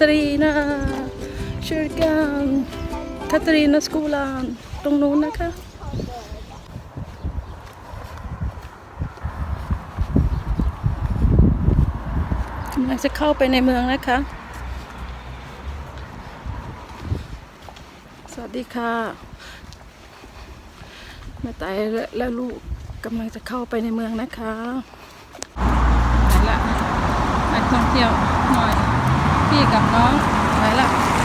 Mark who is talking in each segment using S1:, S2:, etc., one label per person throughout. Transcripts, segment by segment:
S1: ตารีนาเชิญกันคาตารีนาสกูลานตรงนู้นนะคะ กำลังจะเข้าไปในเมืองนะคะ สวัสดีค่ะแม่ไตายแลและลูกกำลังจะเข้าไปในเมืองนะคะ ไปละนักท่องเที่ยวหน่อย พี่กับน้องไปละ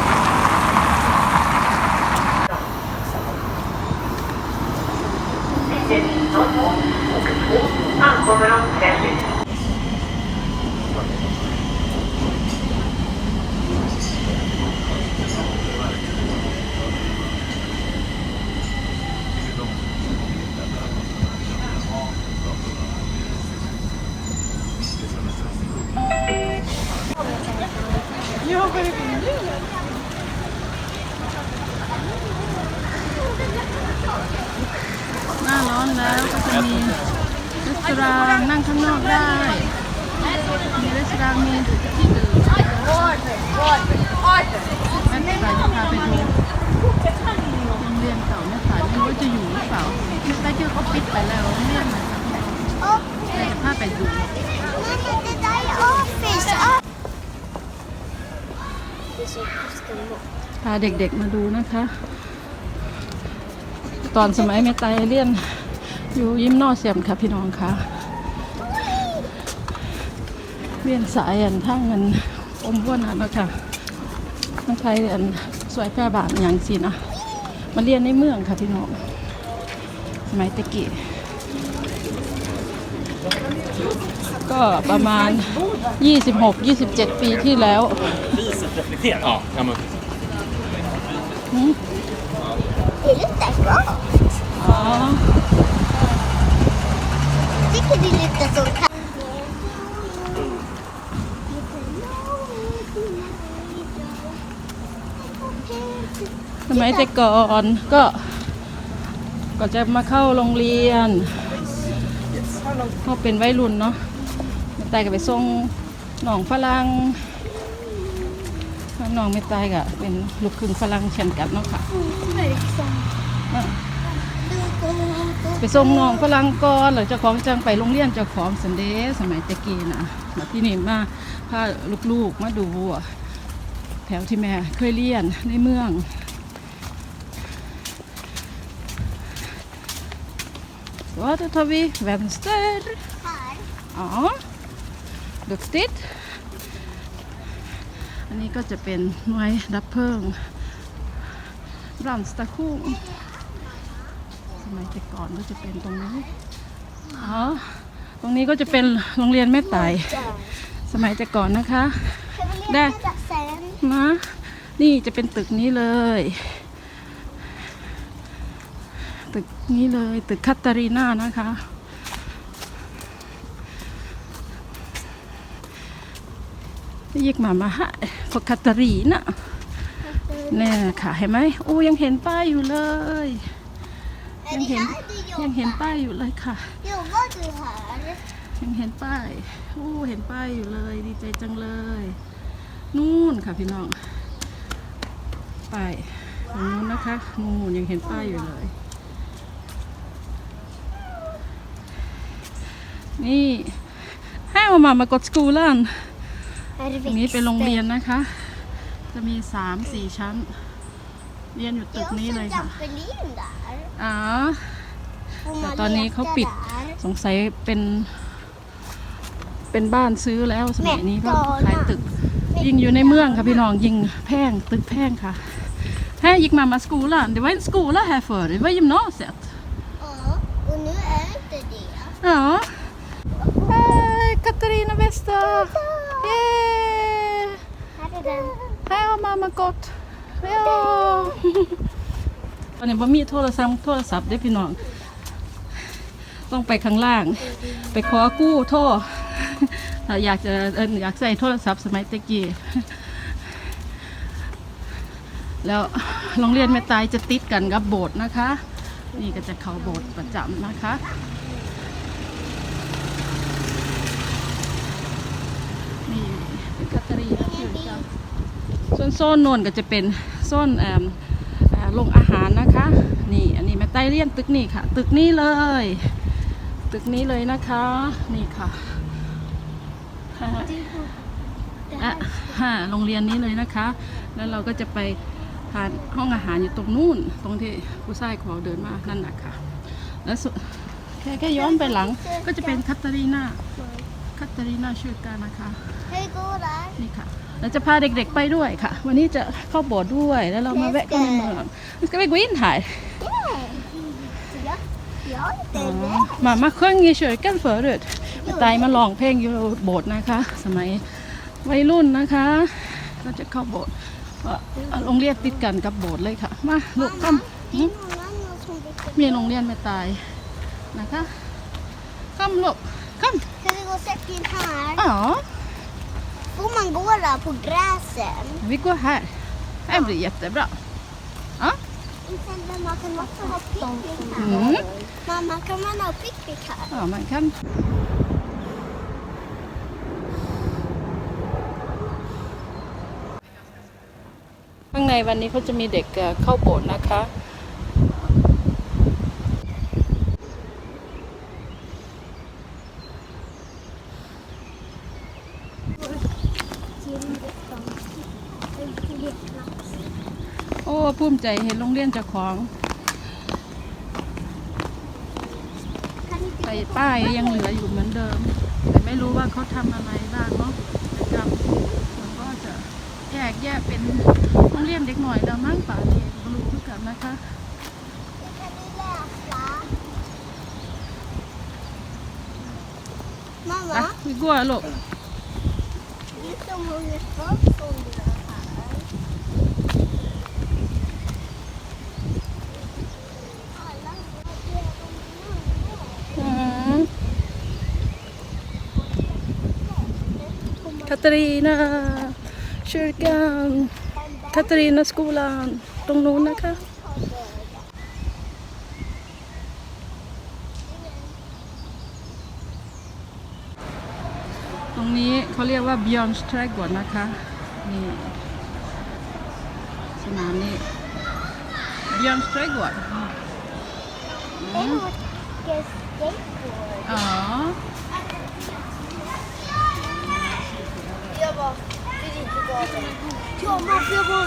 S1: หน้าร้อนแล้วก็จะมีรีสอร์ทนั่งข้างนอกได้ มีรีสอร์ทมีที่ดื่มแม่สายจะพาไปดูโรงเรียนเก่าแม่สายไม่รู้จะอยู่หรือเปล่าแม่สายเจอเขาปิดไปแล้วเรียนมาแม่จะพาไปดู พาเด็กๆมาดูนะคะ ตอนสมัยแม่ไตเรียนอยู่ยิ้มนอเสียมค่ะพี่น้องค่ะเรียนสายอันทั้งเงินอมบ้วนนะค่ะนักไทยอันสวยแพร่บานอย่างสินะมาเรียนในเมืองค่ะพี่น้องสมัยตะกี้ ก็ประมาณ 26-27 ปีที่แล้ว
S2: Priset reflekterar. Ja, ja men
S1: หืม
S3: Det luktar gott.
S1: อ๋อ
S3: Tycker det luktar som kaffe.
S1: สมัยแต่ก่อนก็ ก็จะมาเข้าโรงเรียน เขาเป็นวัยรุ่นเนาะไม่ตายก็ไปส่งหนองฝรั่งแล้วน้องไม่ตายก็เป็นลูกครึ่งฝรั่งเช่นกันเนาะค่ะอะไปส่งน้องฝรั่งก่อนหลังเจ้าของจังไปโรงเรียนเจ้าของสันเดย์สมัยตะกี้นะแล้วที่นี่มาพาลูกๆมาดูอะแถวที่แม่เคยเรียนในเมือง Så, då tar vi vänster.
S3: Här.
S1: Ja, duktigt. อันนี้ก็จะเป็นหน่วยดับเพลิงรันสตาคุงสมัยแต่ก่อนก็จะเป็นตรงนี้อ๋อตรงนี้ก็จะเป็นโรงเรียนแม่ไต่สมัยแต่ก่อนนะคะ
S3: Kan vi
S1: Där.
S3: leka sen?
S1: นะนี่จะเป็นตึกนี้เลย ตึกนี้เลย ตึกคัตตารีนานะคะยิกมามาฮะพวกคัตตารีนะเนี่ยค่ะ เห็นไหมโอ้ยังเห็นป้ายอยู่เลย
S3: Är
S1: Jag
S3: det
S1: hem.
S3: här du
S1: ยังเห็น
S3: jobbar?
S1: ป้ายอยู่เลยค่ะ
S3: Jobbar du här?
S1: ยังเห็นป้ายโอ้เห็นป้ายอยู่เลย ดีใจจังเลย นู่นค่ะพี่น้องป้ายตรงนู้นนะคะนู่นยังเห็นป้ายอยู่เลย นี่ให้เอามามากดสกูลัน
S3: Är det
S1: ตรงนี้เป็นโรงเรียนนะคะ จะมีสามสี่ชั้น เรียนอยู่ตึกนี้เลยค่ะ
S3: trampolin där.
S1: อ๋อ
S3: Får
S1: Ja,
S3: man
S1: då ni
S3: leka
S1: har pitt.
S3: där?
S1: สงสัยเป็น เป็นบ้านซื้อแล้วสมัยนี้ก็ขายตึก ยิงอยู่ในเมืองค่ะพี่น้องยิงแพงตึกแพงค่ะ Här gick mamma skolan. Det var en skola här förr. Det var gymnasiet.
S3: Ja, och nu är det inte det.
S1: Ja. Hej Katarina Wester! Yay!
S3: Här är den.
S1: Här har mamma gått. Ja! ตอนนี้บ่มีโทรศัพท์โทรศัพท์ได้อพี่น้อง ต้องไปข้างล่าง ไปขอกู้โทรถ้าอยากจะเอิ่นอยากใส่โทรศัพท์สมัยตะกี้ แล้วโรงเรียนแม่ตายจะติดกันกับโบสถ์นะคะ นี่ก็จะเข้าโบสถ์ประจำนะคะ นี่เป็นกัตตารีนะคือจัง ส่ วนโซนโนนก็จะเป็นโซนเอ่อเอ่อโรงอาหารนะคะ นี่อันนี้แม่ไต้เรียนตึกนี่ค่ะ ตึกนี้เลย ตึกนี้เลยนะคะ นี่ค่ะอ่าอะฮะโรงเรียนนี้เลยนะคะ แล้วเราก็จะไปทานห้องอาหารอยู่ตรงนู่น ตรงที่ผู้ชายของเราเดินมานั่นแหละค่ะ แล้วสุแค่แค่ย้อนไปหลังก็จะเป็นคัตเตอรีนาคัตเตอรีนาชื่อกันนะคะ
S3: Hej gårdar.
S1: นี่ค่ะเราจะพาเด็กๆไปด้วยค่ะ วันนี้จะเข้าโบสถ์ด้วยแล้วเรามาแวะกันในเมือง nu ska vi gå in här.
S3: Ja, jag är inte
S1: Ja. Mamma sjöng i kyrkan förut. แม่ไตายมาลองเพลงอยู่โบสถ์นะคะ สมัยวัยรุ่นนะคะ ก็จะเข้าโบสถ์เอ่อโรงเรียนติดกันกับโบสถ์เลยค่ะ มาลูกค
S3: Det är någon annan som brukar... ำ
S1: มีโรงเรียนแม่ตายนะคะคำลูกค
S3: Ska vi gå second här? ำ
S1: อ๋อ
S3: Får man gå där på gräsen?
S1: vi går här. Det blir jättebra.
S3: Inte där man kan också ha picknick här.
S1: Mm.
S3: Mamma, kan man ha picknick här?
S1: Ja, man kan. ข้างในวันนี้เขาจะมีเด็กเอ่อเข้าโบสถ์นะคะ โอ้ภูมิใจเห็นโรงเรียนเจ้าของไอ้ป้ายยังเหลืออยู่เหมือนเดิม แต่ไม่รู้ว่าเขาทำอะไรบ้างเนาะนะครับมันก็จะแยกแยกเป็นโรงเรียนเด็กหน่อยแล้วมั้งป่านี้ก็รู้คือกันนะคะ
S3: Kan ni läsa? Mamma,
S1: อะมีกัวลูก
S3: vet du om ungefär som du är här? Alla vet
S1: อืมคาตารีนาชื่อกันคาตารีนาสกู ลานตรงนู้นนะคะ ตรงนี้เขาเรียกว่า Beyond Strike ก่อนนะคะ นี่ สนามนี้ Beyond Strike ก่อน
S3: En åker skateboard.
S1: อ๋อ
S3: Jag bara, vill inte gå där. Ja, varför jag bara